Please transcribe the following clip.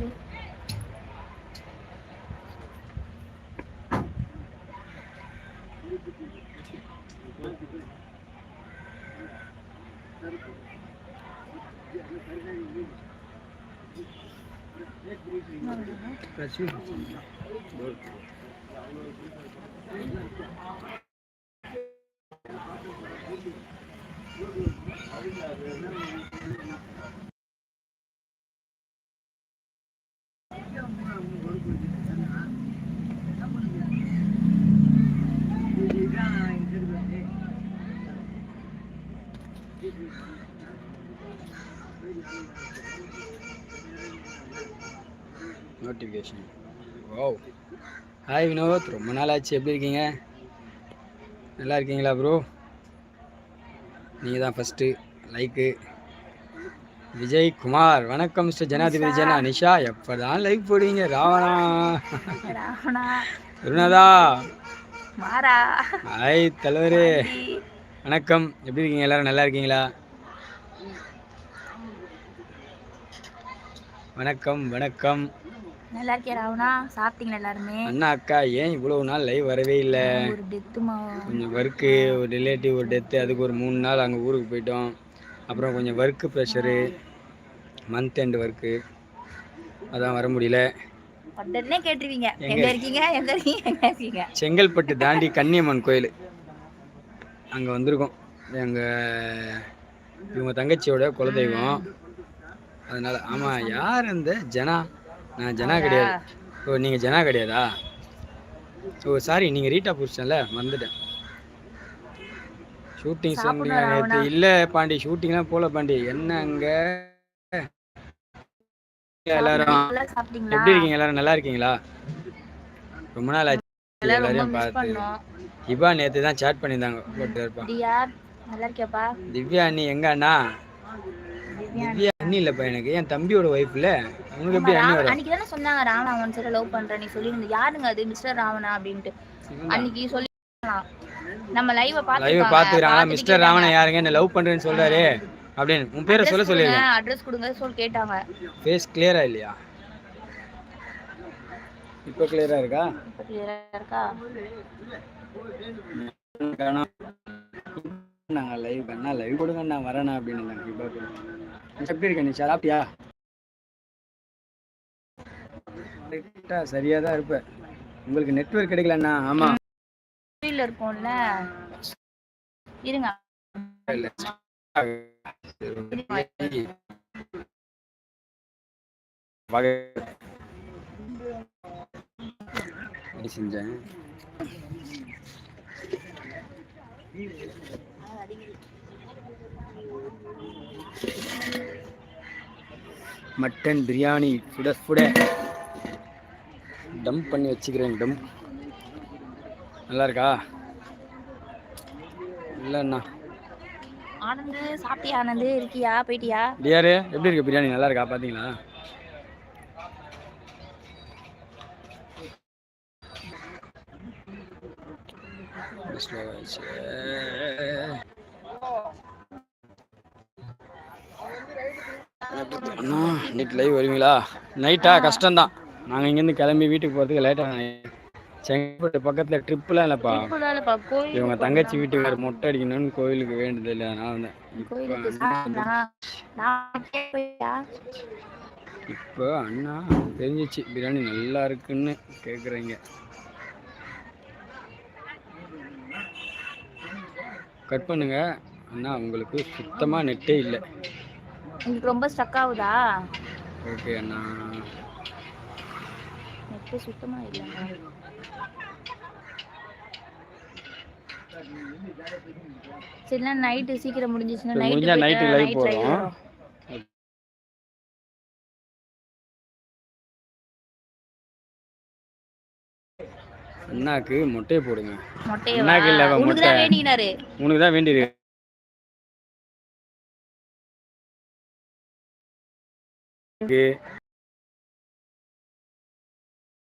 머리. Kaçıyor. Thank you. Notification wow hi Vinoth ரொம்ப நாள் ஆச்சு எப்படி இருக்கீங்க? நல்லா இருக்கீங்களா ப்ரோ நீங்கள் தான் ஃபஸ்ட்டு லைக்கு விஜய் குமார். வணக்கம் மிஸ்டர் ஜனாதிபதி ஜனா. நிஷா எப்போ தான் லைக் போடுவீங்க? ராவணா. மாறா. ஹாய் தலைவரே. வணக்கம். எப்படி இருக்கீங்க? எல்லாரும் நல்லா இருக்கீங்களா? வணக்கம் வணக்கம். நல்லா இருக்கியா ராவணா. சாப்பிட்டீங்களா எல்லாருமே? அண்ணா அக்கா ஏன் இவ்வளவு நாள் லைவ் வரவே இல்லை? ஒரு டெத்துமா கொஞ்சம் ஒர்க்கு ஒரு ரிலேட்டிவ் ஒரு டெத்து அதுக்கு ஒரு மூணு நாள் அங்கே ஊருக்கு போயிட்டோம். அப்புறம் கொஞ்சம் work pressure month end work அதான் வர முடியல. உடனே கேட்டுருவீங்க. எங்க? இருக்கீங்க? எங்க இருக்கீங்க? எங்க இருக்கீங்க? செங்கல்பட்டு தாண்டி கன்னியம்மன் கோயில். அங்கே வந்திருக்கோம். எங்கள் இவங்க தங்கச்சியோட குலதெய்வம். அதனால் ஆமாம் யார் இந்த ஜனா? நான் ஜனா கிடையாது. ஓ நீங்கள் ஜனா கிடையாதா? ஓ சாரி நீங்கள் ரீட்டா புருஷன்ல மறந்துட்டேன். ஷூட்டிங் சொன்னீங்க நேற்று இல்லை பாண்டி ஷூட்டிங்லாம் போகல பாண்டி. என்ன அங்கே எல்லாரும் எப்படி இருக்கீங்க? எல்லாரும் நல்லா இருக்கீங்களா? ரொம்ப நாள் ஆச்சு எல்லாரையும் பார்த்து. இவா நேற்று தான் சேட் பண்ணியிருந்தாங்க போட்டு இருப்பான் நல்லா இருக்கியாப்பா? திவ்யா அண்ணி எங்க அண்ணா? திவ்யா அண்ணி இல்லைப்பா எனக்கு. என் தம்பியோட ஒய்ஃப்ல உனக்கு எப்படி அண்ணி வரும்? அன்னைக்கு தானே சொன்னாங்க ராவணா ஒன் சைடு லவ் பண்றேன். நீ சொல்லியிருந்த யாருங்க அது? மிஸ்டர் ராவணா அப்படின்ட்டு. அன்னைக்கு சொல்லி நம்ம லைவ லைவ் பாத்து பாத்துக்கிறாங்களா மிஸ்டர் ராவணன் யாருங்க? என்ன லவ் பண்றேன்னு சொல்றாரு. அப்படின்னு. உன் பேரை சொல்ல சொல்லிருங்க. அட்ரஸ் கொடுங்க சொல்லி கேட்டாங்க. ஃபேஸ் கிளியரா இல்லையா? இப்போ கிளியரா இருக்கா? இப்ப ஆ இருக்கா? நாங்க லைவ் பண்ணா லைவ் கொடுங்க நான் வரேனா அப்படின்னு இருந்தாங்க. இப்போ எப்படி இருக்க நீ? சாப்பிட்டியா? கரெக்டா சரியா தான் இருப்ப. உங்களுக்கு நெட்வொர்க் கிடைக்கலண்ணா ஆமா. கோயில்ல இருக்கோம்ல இருங்க. செஞ்சேன் மட்டன் பிரியாணி சுட சுட. டம் பண்ணி வச்சுக்கிறேன் டம் நல்லா இருக்கா? இல்லைண்ணா ஆனந்து சாப்பிட்டியா ஆனந்து? இருக்கியா? போயிட்டியா? டியாரு எப்படி இருக்கு பிரியாணி? நல்லா இருக்கா? பார்த்தீங்களா slow அண்ணா நைட் லைவ் வருவீங்களா? நைட்டா கஷ்டம்தான். நாங்கள் இங்கேருந்து கிளம்பி வீட்டுக்கு போகிறதுக்கு லேட்டாக செங்கல்பட்டு பக்கத்தில் ட்ரிப்புலாம் இல்லைப்பா. இவங்க தங்கச்சி வீட்டுக்கு வேறு மொட்டை அடிக்கணும்னு கோயிலுக்கு வேண்டியது இல்லை அதனால போயிட்டியா இப்போ அண்ணா. தெரிஞ்சிச்சு. பிரியாணி நல்லா இருக்குன்னு கேட்குறீங்க கட் பண்ணுங்க. அண்ணா உங்களுக்கு சுத்தமாக நெட்டே இல்லை. உங்களுக்கு ரொம்ப ஸ்டக் ஆகுதா? ஓகே அண்ணா. நெட்டு சுத்தமா இல்லைங்க சரினா நைட்டு சீக்கிரம் முடிஞ்சிச்சுன்னா நைட்டு live போடுறோம். அண்ணாக்கு மொட்டையை போடுங்க. மொட்டையை உனக்கு தான் மொட்டை. வேண்டினாரு. உனக்கு தான் வேண்டியிருக்கு. 给。